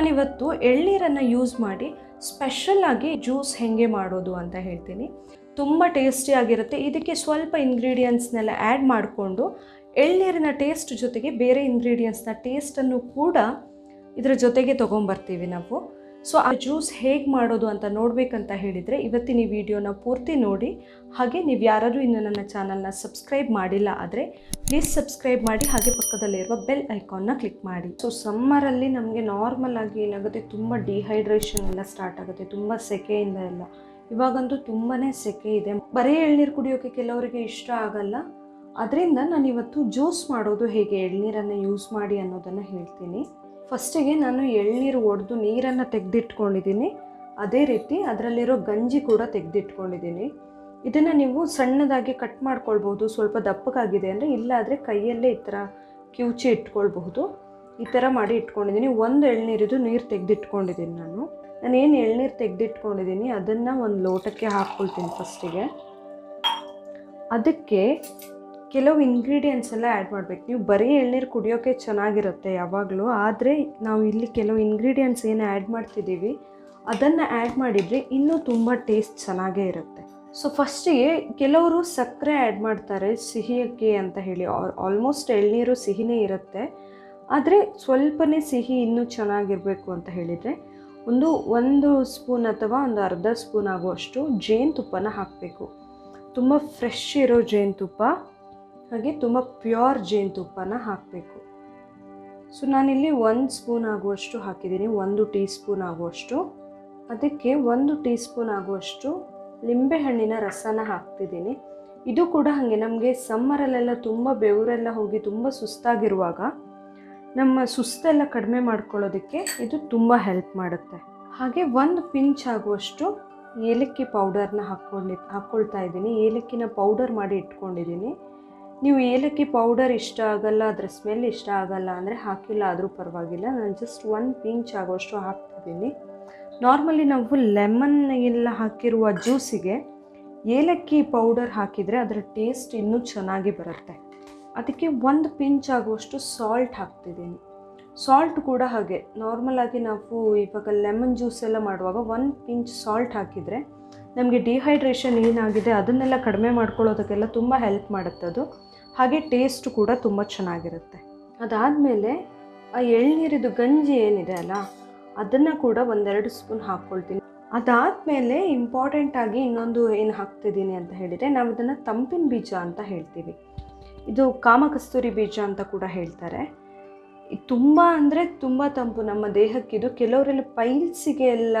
ನಾನಿವತ್ತು ಎಳ್ನೀರನ್ನು ಯೂಸ್ ಮಾಡಿ ಸ್ಪೆಷಲ್ಲಾಗಿ ಜ್ಯೂಸ್ ಹೇಗೆ ಮಾಡೋದು ಅಂತ ಹೇಳ್ತೀನಿ. ತುಂಬ ಟೇಸ್ಟಿಯಾಗಿರುತ್ತೆ ಇದಕ್ಕೆ ಸ್ವಲ್ಪ ಇಂಗ್ರೀಡಿಯೆಂಟ್ಸ್ನೆಲ್ಲ ಆ್ಯಡ್ ಮಾಡಿಕೊಂಡು ಎಳ್ನೀರಿನ ಟೇಸ್ಟ್ ಜೊತೆಗೆ ಬೇರೆ ಇಂಗ್ರೀಡಿಯೆಂಟ್ಸ್ನ ಟೇಸ್ಟನ್ನು ಕೂಡ ಇದರ ಜೊತೆಗೆ ತೊಗೊಂಬರ್ತೀವಿ ನಾವು. ಸೊ ಆ ಜ್ಯೂಸ್ ಹೇಗೆ ಮಾಡೋದು ಅಂತ ನೋಡಬೇಕಂತ ಹೇಳಿದರೆ ಇವತ್ತಿನ ಈ ವಿಡಿಯೋನ ಪೂರ್ತಿ ನೋಡಿ. ಹಾಗೆ ನೀವು ಯಾರಾದರೂ ಇನ್ನು ನನ್ನ ಚಾನಲ್ನ ಸಬ್ಸ್ಕ್ರೈಬ್ ಮಾಡಿಲ್ಲ ಆದರೆ ಪ್ಲೀಸ್ ಸಬ್ಸ್ಕ್ರೈಬ್ ಮಾಡಿ, ಹಾಗೆ ಪಕ್ಕದಲ್ಲಿರುವ ಬೆಲ್ ಐಕಾನ್ನ ಕ್ಲಿಕ್ ಮಾಡಿ. ಸೊ ಸಮ್ಮರಲ್ಲಿ ನಮಗೆ ನಾರ್ಮಲ್ ಆಗಿ ಏನಾಗುತ್ತೆ? ತುಂಬ ಡಿಹೈಡ್ರೇಷನ್ ಎಲ್ಲ ಸ್ಟಾರ್ಟ್ ಆಗುತ್ತೆ. ತುಂಬ ಸೆಕೆಯಿಂದ ಎಲ್ಲ. ಇವಾಗಂತೂ ತುಂಬಾ ಸೆಕೆ ಇದೆ. ಬರೀ ಎಳ್ನೀರು ಕುಡಿಯೋಕ್ಕೆ ಕೆಲವರಿಗೆ ಇಷ್ಟ ಆಗಲ್ಲ. ಅದರಿಂದ ನಾನು ಇವತ್ತು ಜ್ಯೂಸ್ ಮಾಡೋದು ಹೇಗೆ? ಎಳ್ನೀರನ್ನು ಯೂಸ್ ಮಾಡಿ ಅನ್ನೋದನ್ನು ಹೇಳ್ತೀನಿ. ಫಸ್ಟಿಗೆ ನಾನು ಎಳ್ನೀರು ಒಡೆದು ನೀರನ್ನು ತೆಗೆದಿಟ್ಕೊಂಡಿದ್ದೀನಿ. ಅದೇ ರೀತಿ ಅದರಲ್ಲಿರೋ ಗಂಜಿ ಕೂಡ ತೆಗೆದಿಟ್ಕೊಂಡಿದ್ದೀನಿ. ಇದನ್ನು ನೀವು ಸಣ್ಣದಾಗಿ ಕಟ್ ಮಾಡ್ಕೊಳ್ಬೋದು ಸ್ವಲ್ಪ ದಪ್ಪಗಾಗಿದೆ ಅಂದರೆ, ಇಲ್ಲಾದರೆ ಕೈಯಲ್ಲೇ ಈ ಥರ ಕಿವುಚಿ ಇಟ್ಕೊಳ್ಬಹುದು. ಈ ಥರ ಮಾಡಿ ಇಟ್ಕೊಂಡಿದ್ದೀನಿ. ಒಂದು ಎಳ್ನೀರಿದು ನೀರು ತೆಗೆದಿಟ್ಕೊಂಡಿದ್ದೀನಿ ನಾನು. ನಾನು ಏನು ಎಳ್ನೀರು ತೆಗೆದಿಟ್ಕೊಂಡಿದ್ದೀನಿ, ಅದನ್ನು ಒಂದು ಲೋಟಕ್ಕೆ ಹಾಕ್ಕೊಳ್ತೀನಿ ಫಸ್ಟಿಗೆ. ಅದಕ್ಕೆ ಕೆಲವು ಇಂಗ್ರೀಡಿಯೆಂಟ್ಸ್ ಎಲ್ಲ ಆ್ಯಡ್ ಮಾಡಬೇಕು. ನೀವು ಬರೀ ಎಳ್ನೀರು ಕುಡಿಯೋಕ್ಕೆ ಚೆನ್ನಾಗಿರುತ್ತೆ ಯಾವಾಗಲೂ, ಆದರೆ ನಾವು ಇಲ್ಲಿ ಕೆಲವು ಇಂಗ್ರೀಡಿಯೆಂಟ್ಸ್ ಏನು ಆ್ಯಡ್ ಮಾಡ್ತಿದ್ದೀವಿ, ಅದನ್ನು ಆ್ಯಡ್ ಮಾಡಿದರೆ ಇನ್ನೂ ತುಂಬ ಟೇಸ್ಟ್ ಚೆನ್ನಾಗೇ ಇರುತ್ತೆ. ಸೊ ಫಸ್ಟಿಗೆ ಕೆಲವರು ಸಕ್ಕರೆ ಆ್ಯಡ್ ಮಾಡ್ತಾರೆ, ಸಿಹಿಯಕ್ಕೆ ಅಂತ ಹೇಳಿ. ಆಲ್ಮೋಸ್ಟ್ ಎಳ್ನೀರು ಸಿಹಿನೇ ಇರುತ್ತೆ. ಆದರೆ ಸ್ವಲ್ಪನೇ ಸಿಹಿ ಇನ್ನೂ ಚೆನ್ನಾಗಿರಬೇಕು ಅಂತ ಹೇಳಿದರೆ, ಒಂದು ಒಂದು ಸ್ಪೂನ್ ಅಥವಾ ಒಂದು ಅರ್ಧ ಸ್ಪೂನ್ ಆಗುವಷ್ಟು ಜೇನುತುಪ್ಪನ ಹಾಕಬೇಕು. ತುಂಬ ಫ್ರೆಶ್ ಇರೋ ಜೇನುತುಪ್ಪ ಹಾಗೆ ತುಂಬ ಪ್ಯೂರ್ ಜೇನುತುಪ್ಪನ ಹಾಕಬೇಕು. ಸೊ ನಾನಿಲ್ಲಿ ಒಂದು ಸ್ಪೂನ್ ಆಗುವಷ್ಟು ಹಾಕಿದ್ದೀನಿ, ಒಂದು ಟೀ ಸ್ಪೂನ್ ಆಗುವಷ್ಟು. ಅದಕ್ಕೆ ಒಂದು ಟೀ ಸ್ಪೂನ್ ಆಗುವಷ್ಟು ಲಿಂಬೆಹಣ್ಣಿನ ರಸನ ಹಾಕ್ತಿದ್ದೀನಿ. ಇದು ಕೂಡ ಹಾಗೆ ನಮಗೆ ಸಮ್ಮರಲ್ಲೆಲ್ಲ ತುಂಬ ಬೆವರೆಲ್ಲ ಹೋಗಿ ತುಂಬ ಸುಸ್ತಾಗಿರುವಾಗ ನಮ್ಮ ಸುಸ್ತೆಲ್ಲ ಕಡಿಮೆ ಮಾಡ್ಕೊಳ್ಳೋದಕ್ಕೆ ಇದು ತುಂಬ ಹೆಲ್ಪ್ ಮಾಡುತ್ತೆ. ಹಾಗೆ ಒಂದು ಪಿಂಚ್ ಆಗುವಷ್ಟು ಏಲಕ್ಕಿ ಪೌಡರ್ನ ಹಾಕ್ಕೊಂಡಿ ಹಾಕ್ಕೊಳ್ತಾ ಇದ್ದೀನಿ. ಏಲಕ್ಕಿನ ಪೌಡರ್ ಮಾಡಿ ಇಟ್ಕೊಂಡಿದ್ದೀನಿ. ನೀವು ಏಲಕ್ಕಿ ಪೌಡರ್ ಇಷ್ಟ ಆಗಲ್ಲ, ಅದರ ಸ್ಮೆಲ್ ಇಷ್ಟ ಆಗಲ್ಲ ಅಂದರೆ ಹಾಕಿಲ್ಲ ಆದರೂ ಪರವಾಗಿಲ್ಲ. ನಾನು ಜಸ್ಟ್ ಒನ್ ಪಿಂಚ್ ಆಗೋಷ್ಟು ಹಾಕ್ತಿದ್ದೀನಿ. ನಾರ್ಮಲಿ ನಾವು ಲೆಮನ್ ಎಲ್ಲ ಹಾಕಿರುವ ಜ್ಯೂಸಿಗೆ ಏಲಕ್ಕಿ ಪೌಡರ್ ಹಾಕಿದರೆ ಅದರ ಟೇಸ್ಟ್ ಇನ್ನೂ ಚೆನ್ನಾಗಿ ಬರುತ್ತೆ. ಅದಕ್ಕೆ ಒಂದು ಪಿಂಚ್ ಆಗುವಷ್ಟು ಸಾಲ್ಟ್ ಹಾಕ್ತಿದ್ದೀನಿ. ಸಾಲ್ಟ್ ಕೂಡ ಹಾಗೆ. ನಾರ್ಮಲ್ ಆಗಿ ನಾವು ಇವಾಗ ಲೆಮನ್ ಜ್ಯೂಸ್ ಎಲ್ಲ ಮಾಡುವಾಗ ಒಂದು ಪಿಂಚ್ ಸಾಲ್ಟ್ ಹಾಕಿದರೆ ನಮಗೆ ಡಿಹೈಡ್ರೇಷನ್ ಏನಾಗಿದೆ ಅದನ್ನೆಲ್ಲ ಕಡಿಮೆ ಮಾಡ್ಕೊಳ್ಳೋದಕ್ಕೆಲ್ಲ ತುಂಬ ಹೆಲ್ಪ್ ಮಾಡುತ್ತೆ ಅದು. ಹಾಗೆ ಟೇಸ್ಟ್ ಕೂಡ ತುಂಬ ಚೆನ್ನಾಗಿರುತ್ತೆ. ಅದಾದಮೇಲೆ ಆ ಎಳ್ನೀರಿದು ಗಂಜಿ ಏನಿದೆ ಅಲ್ಲ, ಅದನ್ನು ಕೂಡ ಒಂದೆರಡು ಸ್ಪೂನ್ ಹಾಕ್ಕೊಳ್ತೀನಿ. ಅದಾದಮೇಲೆ ಇಂಪಾರ್ಟೆಂಟಾಗಿ ಇನ್ನೊಂದು ಏನು ಹಾಕ್ತಿದ್ದೀನಿ ಅಂತ ಹೇಳಿದರೆ ನಾವು ಇದನ್ನು ತಂಪಿನ ಬೀಜ ಅಂತ ಹೇಳ್ತೀವಿ. ಇದು ಕಾಮಕಸ್ತೂರಿ ಬೀಜ ಅಂತ ಕೂಡ ಹೇಳ್ತಾರೆ. ತುಂಬ ಅಂದರೆ ತುಂಬ ತಂಪು. ನಮ್ಮ ದೇಹಕ್ಕಿದು ಕೆಲವರೆಲ್ಲ ಪೈಲ್ಸಿಗೆ ಎಲ್ಲ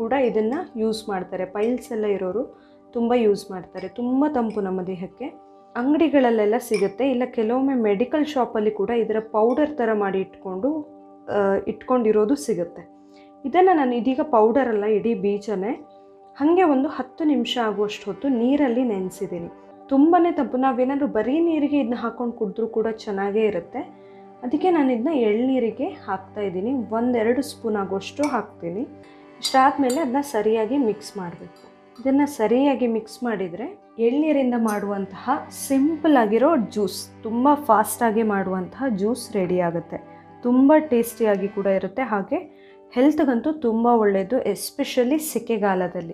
ಕೂಡ ಇದನ್ನು ಯೂಸ್ ಮಾಡ್ತಾರೆ. ಪೈಲ್ಸ್ ಎಲ್ಲ ಇರೋರು ತುಂಬ ಯೂಸ್ ಮಾಡ್ತಾರೆ. ತುಂಬ ತಂಪು ನಮ್ಮ ದೇಹಕ್ಕೆ. ಅಂಗಡಿಗಳಲ್ಲೆಲ್ಲ ಸಿಗುತ್ತೆ. ಇಲ್ಲ ಕೆಲವೊಮ್ಮೆ ಮೆಡಿಕಲ್ ಶಾಪಲ್ಲಿ ಕೂಡ ಇದರ ಪೌಡರ್ ಥರ ಮಾಡಿ ಇಟ್ಕೊಂಡು ಇಟ್ಕೊಂಡಿರೋದು ಸಿಗುತ್ತೆ. ಇದನ್ನು ನಾನು ಇದೀಗ ಪೌಡರಲ್ಲ ಇಡೀ ಬೀಜನೇ. ಹಾಗೆ ಒಂದು ಹತ್ತು ನಿಮಿಷ ಆಗುವಷ್ಟು ಹೊತ್ತು ನೀರಲ್ಲಿ ನೆನೆಸಿದ್ದೀನಿ. ತುಂಬಾ ತಂಪು. ನಾವೇನಾದರೂ ಬರೀ ನೀರಿಗೆ ಇದನ್ನ ಹಾಕ್ಕೊಂಡು ಕುಡಿದ್ರೂ ಕೂಡ ಚೆನ್ನಾಗೇ ಇರುತ್ತೆ. ಅದಕ್ಕೆ ನಾನು ಇದನ್ನ ಎಳ್ನೀರಿಗೆ ಹಾಕ್ತಾ ಇದ್ದೀನಿ. ಒಂದೆರಡು ಸ್ಪೂನ್ ಆಗುವಷ್ಟು ಹಾಕ್ತೀನಿ. ಇಷ್ಟಾದಮೇಲೆ ಅದನ್ನ ಸರಿಯಾಗಿ ಮಿಕ್ಸ್ ಮಾಡಬೇಕು. ಇದನ್ನು ಸರಿಯಾಗಿ ಮಿಕ್ಸ್ ಮಾಡಿದರೆ ಎಳ್ನೀರಿಂದ ಮಾಡುವಂತಹ ಸಿಂಪಲ್ ಆಗಿರೋ ಜ್ಯೂಸ್ ತುಂಬ ಫಾಸ್ಟಾಗಿ ಮಾಡುವಂತಹ ಜ್ಯೂಸ್ ರೆಡಿ ಆಗುತ್ತೆ. ತುಂಬ ಟೇಸ್ಟಿಯಾಗಿ ಕೂಡ ಇರುತ್ತೆ. ಹಾಗೆ ಹೆಲ್ತ್ಗಂತೂ ತುಂಬ ಒಳ್ಳೆಯದು ಎಸ್ಪೆಷಲಿ ಸೆಕೆಗಾಲದಲ್ಲಿ.